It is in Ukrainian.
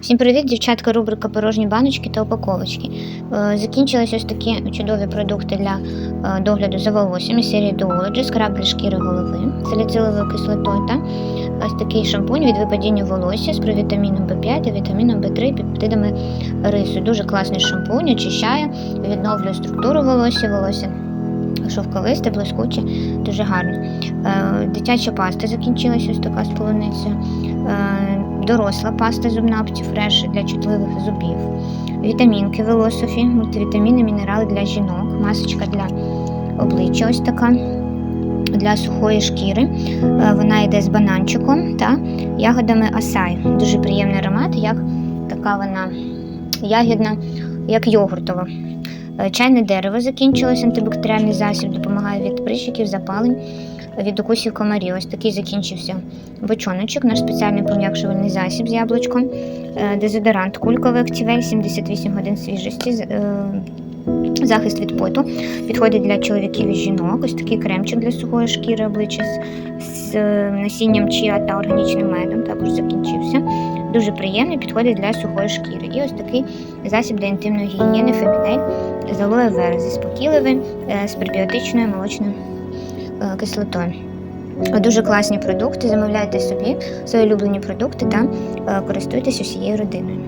Всім привіт, дівчатка, рубрика порожні баночки та упаковочки. Е, Закінчились ось такі чудові продукти для е, догляду за волоссям із серії Duology, скраб шкіри голови, саліциловою кислотою та ось такий шампунь від випадіння волосся з провітаміном В5 та вітаміном В3 під пептидами рису. Дуже класний шампунь, очищає, відновлює структуру волосся, волосся шовковисте, блискуче, дуже гарно. Е, Дитяча паста закінчилась ось така з полуницею. Доросла паста зубна Optifresh для чутливих зубів. Вітамінки Велософі, мультивітаміни, мінерали для жінок, масочка для обличчя ось така. Для сухої шкіри. Е, Вона йде з бананчиком та ягодами асай. Дуже приємний аромат, як така вона ягідна, як йогуртова. Е, Чайне дерево закінчилось, антибактеріальний засіб допомагає від прищиків, запалень, від укусів комарів. Ось такий закінчився бочоночок, наш спеціальний пом'якшувальний засіб з яблучком, Е, дезодорант кульковий активель, 78 годин свіжості, е, захист від поту. Підходить для чоловіків і жінок. Ось такий кремчик для сухої шкіри обличчя з, насінням чіа та органічним медом. Також закінчився. Дуже приємний, підходить для сухої шкіри. І ось такий засіб для інтимної гігієни Фемінель з алоє вера зі спокійливим, з пребіотичною молочною е, кислотою. Дуже класні продукти. Замовляйте собі свої улюблені продукти та е, користуйтесь усією родиною.